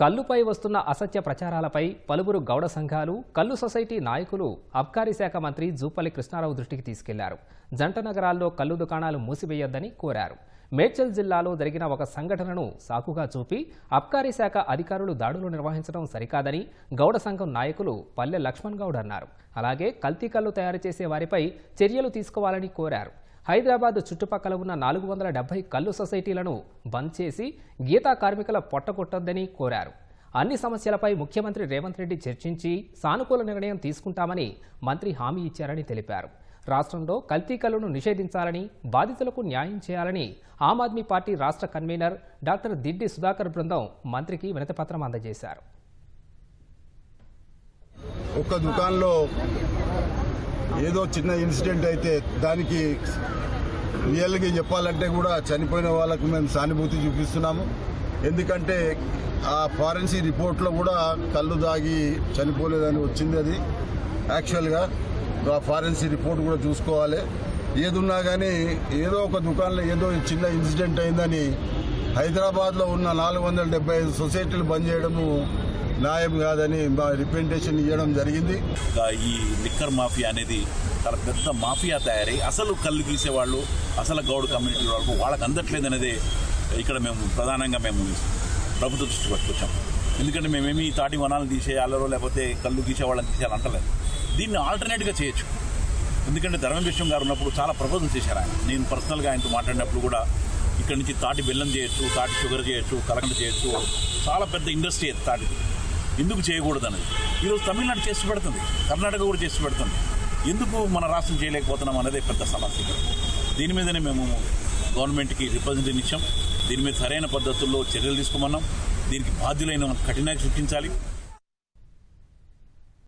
కల్లుపై వస్తున్న అసత్య ప్రచారాలపై పలువురు గౌడ సంఘాలు కల్లు సొసైటీ నాయకులు అబ్కారీ శాఖ మంత్రి జూపల్లి కృష్ణారావు దృష్టికి తీసుకెళ్ళారు. జంట నగరాల్లో కల్లు దుకాణాలు మూసివేయొద్దని కోరారు. మేడ్చల్ జిల్లాలో జరిగిన ఒక సంఘటనను సాకుగా చూపి అబ్కారీ శాఖ అధికారులు దాడులు నిర్వహించడం సరికాదని గౌడ సంఘం నాయకులు పల్లె లక్ష్మణ్ గౌడ్ అన్నారు. అలాగే కల్తీ కల్లు తయారు చేసే వారిపై చర్యలు తీసుకోవాలని కోరారు. హైదరాబాద్ చుట్టుపక్కల ఉన్న నాలుగు వందల డెబ్బై కల్లు సొసైటీలను బంద్ చేసి గీతా కార్మికుల పొట్టగొట్టొద్దని కోరారు. అన్ని సమస్యలపై ముఖ్యమంత్రి రేవంత్ రెడ్డి చర్చించి సానుకూల నిర్ణయం తీసుకుంటామని మంత్రి హామీ ఇచ్చారని తెలిపారు. రాష్ట్రంలో కల్తీ కల్లును నిషేధించాలని బాధితులకు న్యాయం చేయాలని ఆమ్ ఆద్మీ పార్టీ రాష్ట్ర కన్వీనర్ డాక్టర్ దిడ్డి సుధాకర్ బృందం మంత్రికి వినతిపత్రం అందజేశారు. ఒక్క దుకాణంలో ఏదో చిన్న ఇన్సిడెంట్ అయితే దానికి రియల్గా చెప్పాలంటే కూడా చనిపోయిన వాళ్ళకు మేము సానుభూతి చూపిస్తున్నాము. ఎందుకంటే ఆ ఫారెన్సిక్ రిపోర్ట్లో కూడా కళ్ళు దాగి చనిపోలేదని వచ్చింది అది. యాక్చువల్గా ఆ ఫారెన్సిక్ రిపోర్ట్ కూడా చూసుకోవాలి. ఏదున్నా కానీ ఏదో ఒక దుకాణంలో ఏదో చిన్న ఇన్సిడెంట్ అయిందని హైదరాబాద్లో ఉన్న నాలుగు వందల డెబ్బై ఐదు సొసైటీలు బంద్ చేయడము న్యాయం కాదని మా రిప్రజెంటేషన్ ఇవ్వడం జరిగింది. ఈ లిక్కర్ మాఫియా అనేది చాలా పెద్ద మాఫియా తయారై అసలు కళ్ళు గీసేవాళ్ళు అసలు గౌడ్ కమ్యూనిటీ వాళ్ళకు వాళ్ళకి అందట్లేదు అనేది ఇక్కడ మేము ప్రధానంగా మేము ప్రభుత్వ దృష్టి పట్టుకొచ్చాం. ఎందుకంటే మేమేమి ఈ తాటి వనాలను తీసేయాలో లేకపోతే కళ్ళు గీసేవాళ్ళని తీసేయాలి అంటలేదు దీన్ని ఆల్టర్నేట్గా చేయొచ్చు. ఎందుకంటే ధర్మవిశ్వం గారు ఉన్నప్పుడు చాలా ప్రపోజల్ చేశారు ఆయన. నేను పర్సనల్గా ఆయనతో మాట్లాడినప్పుడు కూడా ఇక్కడ నుంచి తాటి బెల్లం చేయొచ్చు తాటి షుగర్ చేయొచ్చు కలకండ చేయొచ్చు. చాలా పెద్ద ఇండస్ట్రీ అది తాటిది. ఎందుకు చేయకూడదు అనేది ఈరోజు తమిళనాడు చేసి పెడుతుంది. కర్ణాటక కూడా చేసి పెడుతుంది. ఎందుకు మన రాష్ట్రం చేయలేకపోతున్నాం అనేది పెద్ద సమస్య. దీని మీదనే మేము గవర్నమెంట్కి రిప్రజెంటేషన్ ఇచ్చాం దీని మీద సరైన పద్ధతుల్లో చర్యలు తీసుకోమన్నాం. దీనికి బాధ్యులైన కఠినంగా సృష్టించాలి